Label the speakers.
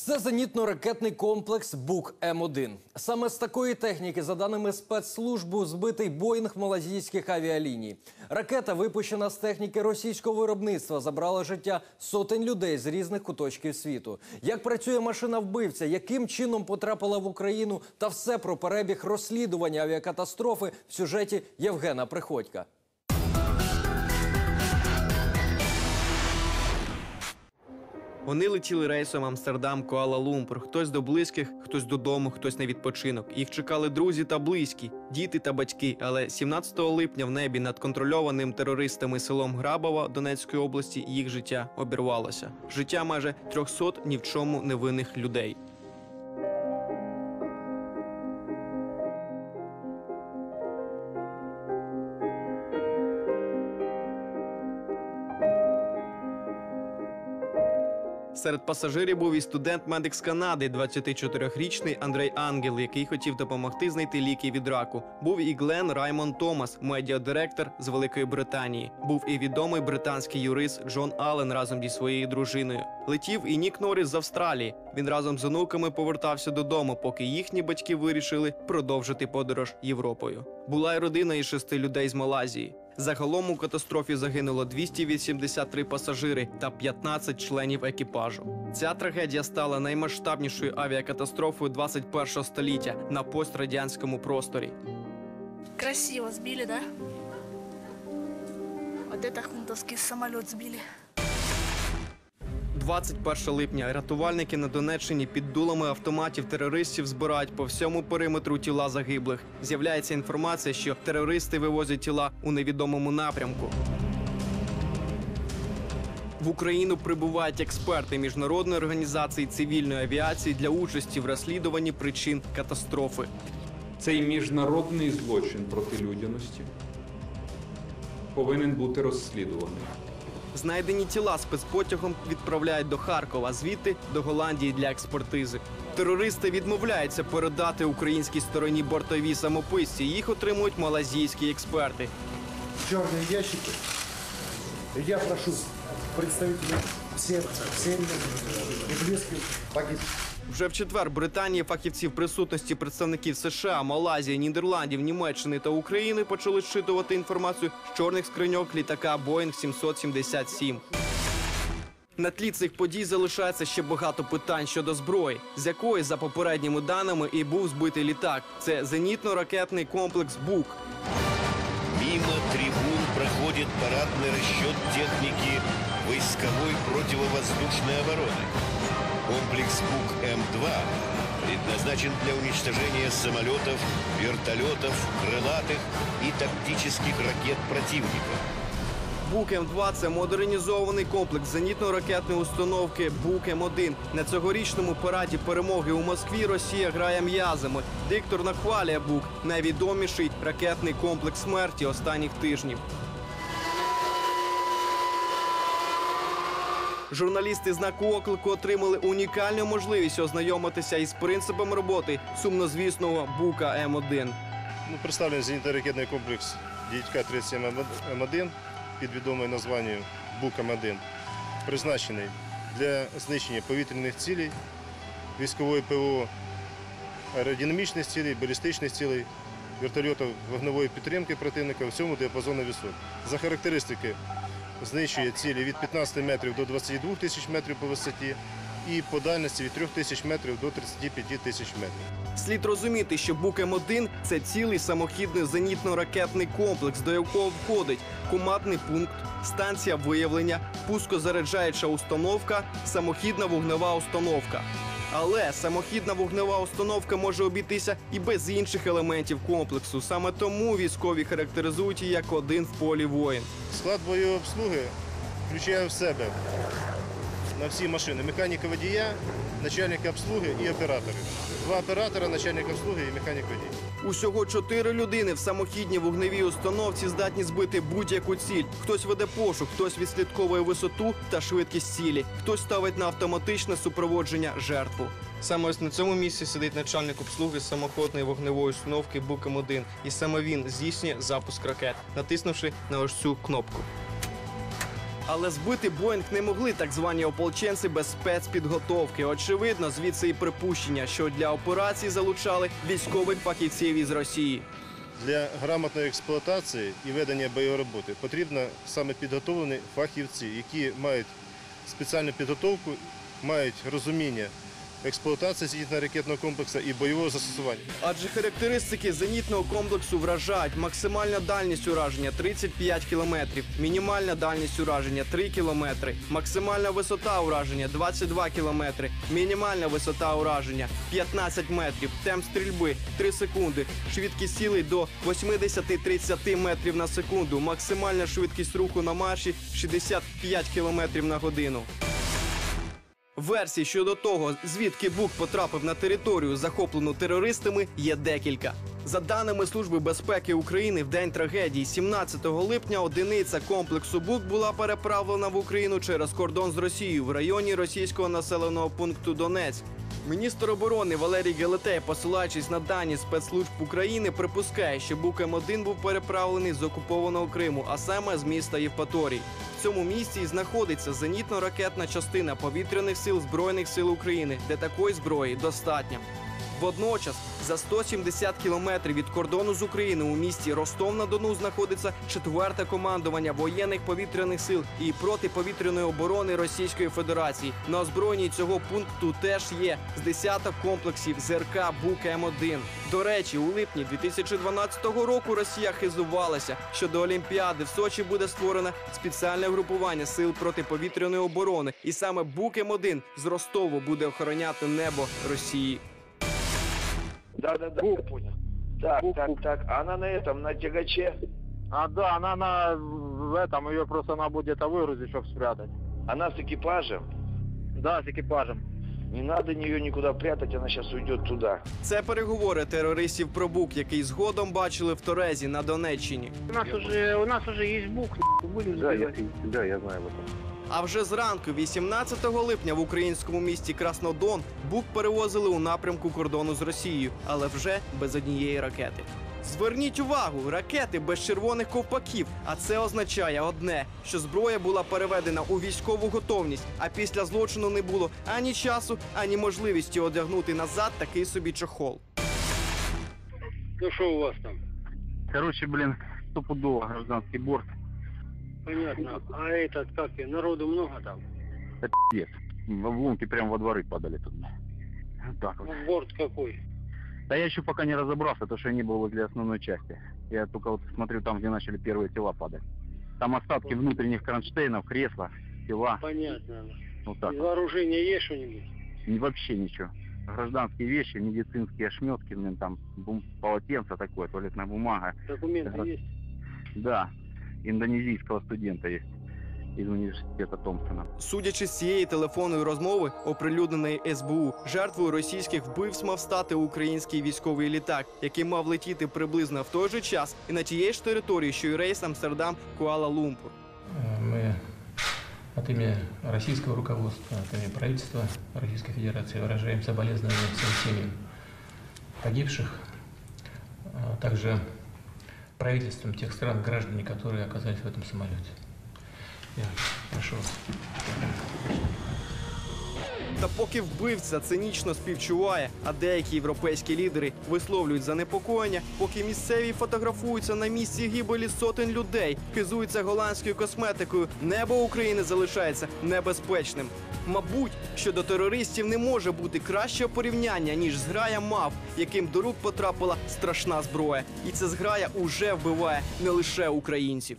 Speaker 1: Це зенітно-ракетний комплекс Бук М1. Саме з такої техніки, за даними спецслужб, збитий Боїнг малазійських авіаліній. Ракета, випущена з техніки російського виробництва, забрала життя сотень людей з різних куточків світу. Як працює машина вбивця, яким чином потрапила в Україну, та все про перебіг розслідування авіакатастрофи в сюжеті Євгена Приходька.
Speaker 2: Вони летіли рейсом Амстердам Куала Лумпур. Хтось до близьких, хтось додому, хтось на відпочинок. Їх чекали друзі та близькі, діти та батьки. Але 17 липня в небі над контрольованим терористами селом Грабова Донецької області їх життя обірвалося. Життя майже 300 ні в чому невинних людей. Серед пасажирів був і студент-медик з Канади, 24-річний Андрей Ангел, який хотів допомогти знайти ліки від раку. Був і Глен Раймон Томас, медіадиректор з Великої Британії. Був і відомий британський юрист Джон Аллен разом зі своєю дружиною. Летів і Нік Норріс з Австралії. Він разом з онуками повертався додому, поки їхні батьки вирішили продовжити подорож Європою. Була й родина із шести людей з Малайзії. Загалом у катастрофі загинуло 283 пасажири та 15 членів екіпажу. Ця трагедія стала наймасштабнішою авіакатастрофою 21 століття на пострадянському просторі.
Speaker 3: Красиво сбили, да? Вот это хунтовский самолет сбили.
Speaker 2: 21 липня рятувальники на Донеччині під дулами автоматів терористів збирають по всьому периметру тіла загиблих. З'являється інформація, що терористи вивозять тіла у невідомому напрямку. В Україну прибувають експерти міжнародної організації цивільної авіації для участі в розслідуванні причин катастрофи.
Speaker 4: Цей міжнародний злочин проти людяності повинен бути розслідуваний.
Speaker 2: Знайдені тіла спецпотягом відправляють до Харкова, звідти до Голландії для експертизи. Терористи відмовляються передати українській стороні бортові самописці. Їх отримують малазійські експерти.
Speaker 5: Чорні ящики. Я прошу представителей всіх всіх и близких погибших.
Speaker 2: Вже в четвер Британії фахівці в присутності представників США, Малайзії, Нідерландів, Німеччини та України почали зчитувати інформацію з чорних скриньок літака Boeing 777. На тлі цих подій залишається ще багато питань щодо зброї, з якої, за попередніми даними, і був збитий літак. Це зенітно-ракетний комплекс БУК.
Speaker 6: Мимо трибун проходит парадный расчет техники войсковой противовоздушной обороны. Комплекс БУК-М2 предназначен для уничтожения самолетов, вертолетов, крылатых и тактических ракет противника.
Speaker 2: Бук М2 це модернізований комплекс зенітно-ракетної установки Бук М1. На цьогорічному параді перемоги у Москві Росія грає м'язами. Диктор нахвалює Бук найвідоміший ракетний комплекс смерті останніх тижнів. Журналісти знаку оклику отримали унікальну можливість ознайомитися із принципом роботи сумнозвісного Бука М1.
Speaker 7: Ну, представлений зенітно-ракетний комплекс Дідька-37М1 під відомою названням БУК-М1, призначений для знищення повітряних цілей, військової ПВО, аеродинамічних цілей, балістичних цілей, вертольотів вогневої підтримки противника в цьому діапазону висот. За характеристики знищує цілі від 15 метрів до 22 тисяч метрів по висоті і по дальності від 3 тисяч метрів до 35 тисяч метрів.
Speaker 2: Слід розуміти, що Бук М1 – це цілий самохідний зенітно-ракетний комплекс, до якого входить командний пункт, станція виявлення, пускозаряджаюча установка, самохідна вогнева установка. Але самохідна вогнева установка може обійтися і без інших елементів комплексу. Саме тому військові характеризують її як один в полі воїн.
Speaker 7: Склад бойової обслуги включає в себе на всі машини механіка водія, начальника обслуги і операторів. Два оператора, начальник обслуги і механік водій.
Speaker 2: Усього чотири людини в самохідній вогневій установці здатні збити будь-яку ціль. Хтось веде пошук, хтось відслідковує висоту та швидкість цілі, хтось ставить на автоматичне супроводження жертву. Саме ось на цьому місці сидить начальник обслуги самоходної вогневої установки Буком 1 і саме він здійснює запуск ракет, натиснувши на ось цю кнопку. Але збити Боїнг не могли так звані ополченці без спецпідготовки. Очевидно, звідси і припущення, що для операції залучали військових фахівців із Росії.
Speaker 7: Для грамотної експлуатації і ведення бойової роботи потрібно саме підготовлені фахівці, які мають спеціальну підготовку, мають розуміння експлуатації зенітно-ракетного комплексу і бойового застосування.
Speaker 2: Адже характеристики зенітного комплексу вражають. Максимальна дальність ураження 35 кілометрів, мінімальна дальність ураження 3 кілометри, максимальна висота ураження 22 кілометри, мінімальна висота ураження 15 метрів, темп стрільби 3 секунди, швидкість сили до 80-30 метрів на секунду, максимальна швидкість руху на марші 65 кілометрів на годину. Версій щодо того, звідки Бук потрапив на територію, захоплену терористами, є декілька. За даними Служби безпеки України, в день трагедії, 17 липня, одиниця комплексу Бук була переправлена в Україну через кордон з Росією в районі російського населеного пункту Донецьк. Міністр оборони Валерій Гелетей, посилаючись на дані спецслужб України, припускає, що Бук М1 був переправлений з окупованого Криму, а саме з міста Євпаторій. В цьому місці знаходиться зенітно-ракетна частина повітряних сил Збройних сил України, де такої зброї достатньо. Водночас, за 170 кілометрів від кордону з України у місті Ростов-на-Дону знаходиться четверте командування воєнних повітряних сил і протиповітряної оборони Російської Федерації. На озброєнні цього пункту теж є з десяток комплексів ЗРК Бук М1. До речі, у липні 2012 року Росія хизувалася, що до Олімпіади в Сочі буде створено спеціальне групування сил протиповітряної оборони, і саме Бук М1 з Ростову буде охороняти небо Росії.
Speaker 8: Да, да, да, я понял. Так, так, так. Она на этом, на тягаче.
Speaker 9: А, да, она на в этом, ее просто надо будет где-то выгрузить, чтобы спрятать.
Speaker 8: Она с экипажем.
Speaker 9: Да, с экипажем.
Speaker 8: Не надо ее никуда прятать, она сейчас уйдет туда.
Speaker 2: Це переговори терористів про бук, який згодом бачили в Торезі на Донеччині.
Speaker 9: У нас уже, у нас уже есть бук, будем
Speaker 8: Да, я, да, я знаю об этом.
Speaker 2: А вже зранку, 18 липня, в українському місті Краснодон бук перевозили у напрямку кордону з Росією, але вже без однієї ракети. Зверніть увагу, ракети без червоних ковпаків. А це означає одне: що зброя була переведена у військову готовність, а після злочину не було ані часу, ані можливості одягнути назад такий собі чохол.
Speaker 9: Ну что у вас там? Короче, блин, стопудово гражданский борт.
Speaker 10: Понятно. А этот, как и, народу много там?
Speaker 9: Это пиздец. В обломки прямо во дворы падали тут. Вот так вот.
Speaker 10: Ну, борт какой?
Speaker 9: Да я еще пока не разобрался, то что я не был возле основной части. Я только вот смотрю там, где начали первые тела падать. Там остатки внутренних кронштейнов, кресла, тела.
Speaker 10: Понятно.
Speaker 9: Вот так.
Speaker 10: Из вооружения есть что-нибудь?
Speaker 9: И вообще ничего. Гражданские вещи, медицинские ошметки, блин, там бум- полотенце такое, туалетная бумага.
Speaker 10: Документы
Speaker 9: Ага.
Speaker 10: есть?
Speaker 9: Да, индонезийского студента есть из университета Томпсона.
Speaker 2: Судячи з цієї телефонної розмови, оприлюдненої СБУ, жертвою російських вбивств мав стати український військовий літак, який мав летіти приблизно в той же час і на тієї ж території, що й рейс Амстердам Куала-Лумпур.
Speaker 11: Мы от имени российского руководства, от имени правительства Российской Федерации выражаем соболезнования всем семьям погибших, а также правительствам тех стран, граждане, которые оказались в этом самолете. Я прошу вас.
Speaker 2: Та поки вбивця цинічно співчуває, а деякі європейські лідери висловлюють занепокоєння, поки місцеві фотографуються на місці гибелі сотень людей, хизуються голландською косметикою, небо України залишається небезпечним. Мабуть, що до терористів не може бути кращого порівняння, ніж зграя мав, яким до рук потрапила страшна зброя. І ця зграя уже вбиває не лише українців.